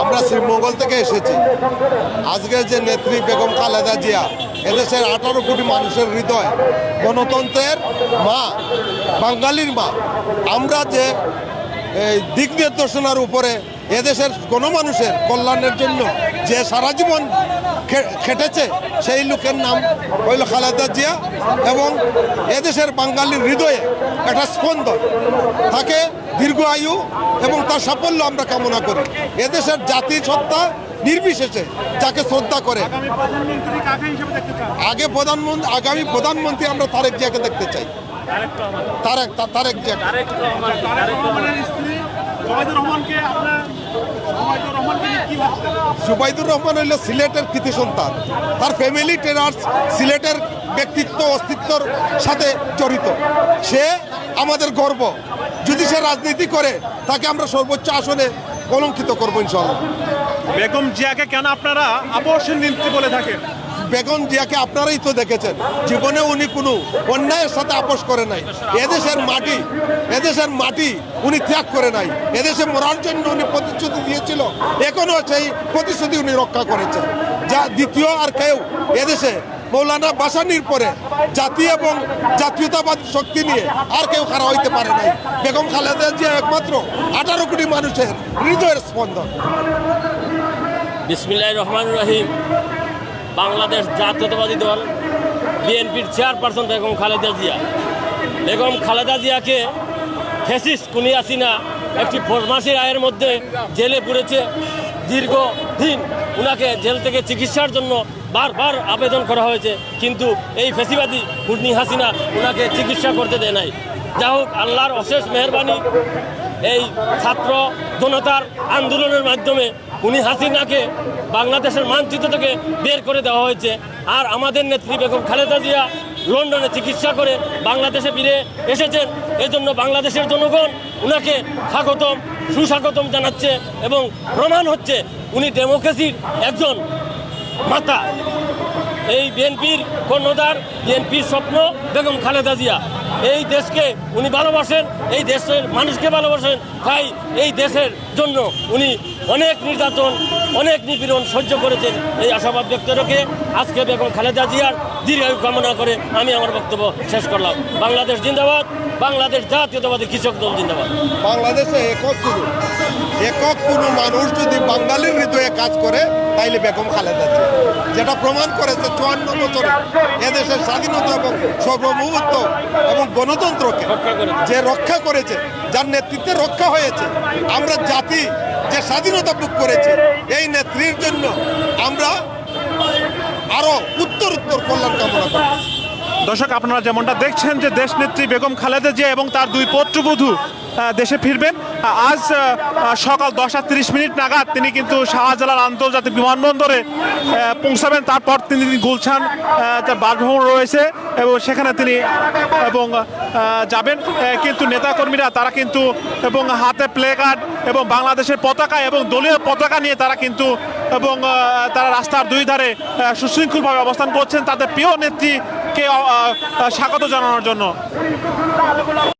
আমরা শ্রীমঙ্গল থেকে এসেছি। আজকে যে নেত্রী বেগম খালেদা জিয়া, এদেশের আঠারো কোটি মানুষের হৃদয়, গণতন্ত্রের মা, বাঙালির মা। আমরা যে দিক নির্দেশনার উপরে এদেশের কোনো মানুষের কল্যাণের জন্য যে সারা জীবন খে- খেটেছে সেই লোকের নাম হইল খালেদা জিয়া এবং এদেশের বাঙালির হৃদয়ে একটা স্পন্দন। তাকে দীর্ঘ আয়ু এবং তার সাফল্য আমরা কামনা করি। এদেশের জাতি সত্তা নির্বিশেষে যাকে শ্রদ্ধা করে। আগামী প্রধানমন্ত্রী কাকে হিসেবে দেখতে চান? আগে প্রধানমন্ত্রী আগামী প্রধানমন্ত্রী আমরা তারেক জিয়াকে দেখতে চাই। তারেক তারেক জিয়া। স্ত্রী জবাইদুর রহমান হইল সিলেটের কৃতি সন্তান। তার ফ্যামিলি টেরার্স সিলেটের ব্যক্তিত্ব অস্তিত্বর সাথে জড়িত। সে আমাদের গর্ব। যদি সে রাজনীতি করে তাকে আমরা সর্বোচ্চ আসনে কলঙ্কিত করব ইনশাল্লাহ বেগম জিয়াকে কেন আপনারা আবশ্যক নেত্রী বলে থাকেন? বেগম জিয়াকে আপনারাই তো দেখেছেন। জীবনে উনি কোনো অন্যায়ের সাথে আপোষ করে নাই। এদেশের মাটি এদেশের মাটি উনি ত্যাগ করে নাই। এদেশে মরার জন্য উনি প্রতিশ্রুতি দিয়েছিল। এখনও সেই প্রতিশ্রুতি উনি রক্ষা করেছেন। যা দ্বিতীয় আর কেউ এদেশে মৌলানা বাসানির পরে জাতি এবং জাতীয়তাবাদ শক্তি নিয়ে আর কেউ খারাপ হইতে পারে নাই। বেগম খালেদা জিয়া একমাত্র আঠারো কোটি মানুষের হৃদয়ের স্পন্দন। বিসমিল্লাহ রহমান রহিম। বাংলাদেশ জাতীয়তাবাদী দল, বিএনপির চেয়ারপারসন বেগম খালেদা জিয়া। বেগম খালেদা জিয়াকে ফেসিস কুনিয়াসিনা একটি ফরমাসির আয়ের মধ্যে জেলে পুরেছে। দীর্ঘদিন উনাকে জেল থেকে চিকিৎসার জন্য বারবার আবেদন করা হয়েছে, কিন্তু এই ফেসিবাদী কুর্নি হাসিনা উনাকে চিকিৎসা করতে দেয় নাই। যা হোক, আল্লাহর অশেষ মেহরবানি, এই ছাত্র জনতার আন্দোলনের মাধ্যমে উনি হাসিনাকে বাংলাদেশের মানচিত্র থেকে বের করে দেওয়া হয়েছে। আর আমাদের নেত্রী বেগম খালেদা জিয়া লন্ডনে চিকিৎসা করে বাংলাদেশে ফিরে এসেছেন। এজন্য বাংলাদেশের জনগণ উনাকে স্বাগতম, সুস্বাগতম জানাচ্ছে এবং প্রমাণ হচ্ছে উনি ডেমোক্রেসির একজন মাতা। এই বিএনপির কর্ণধার, বিএনপির স্বপ্ন বেগম খালেদা জিয়া। এই দেশকে উনি ভালোবাসেন, এই দেশের মানুষকে ভালোবাসেন। তাই এই দেশের জন্য উনি অনেক নির্যাতন অনেক নিপীড়ন সহ্য করেছেন। এই আশাবাদ ব্যক্ত রেখে আজকে বেগম খালেদা জিয়ার দীর্ঘায়ু কামনা করে আমি আমার বক্তব্য শেষ করলাম। বাংলাদেশ জিন্দাবাদ বাংলাদেশ জাতীয়তাবাদী কৃষক দল জিন্দাবাদ। বাংলাদেশে একক কোনো একক কোনো মানুষ যদি বাঙালির হৃদয়ে কাজ করে তাইলে বেগম খালেদা যেটা প্রমাণ করেছে চুয়ান্ন বছরে এদেশের স্বাধীনতা এবং সার্বভৌমত্ব এবং গণতন্ত্রকে যে রক্ষা করেছে যার নেতৃত্বে রক্ষা হয়েছে আমরা জাতি যে স্বাধীনতা বুক করেছে এই নেত্রীর জন্য আমরা আরও উত্তর উত্তর কল্যাণ কামনা করি। দর্শক আপনারা যেমনটা দেখছেন যে দেশ নেত্রী বেগম খালেদা জিয়া এবং তার দুই পুত্রবধূ দেশে ফিরবেন। আজ সকাল দশটা তিরিশ মিনিট নাগাদ তিনি কিন্তু শাহজালাল আন্তর্জাতিক বিমানবন্দরে পৌঁছাবেন। তারপর তিনি গুলশান আহ, তার বাসভবন রয়েছে এবং সেখানে তিনি এবং যাবেন। কিন্তু নেতাকর্মীরা তারা কিন্তু এবং হাতে প্লে কার্ড এবং বাংলাদেশের পতাকা এবং দলীয় পতাকা নিয়ে তারা কিন্তু এবং তারা রাস্তার দুই ধারে সুশৃঙ্খলভাবে অবস্থান করছেন। তাদের প্রিয় নেত্রীকে স্বাগত জানানোর জন্য।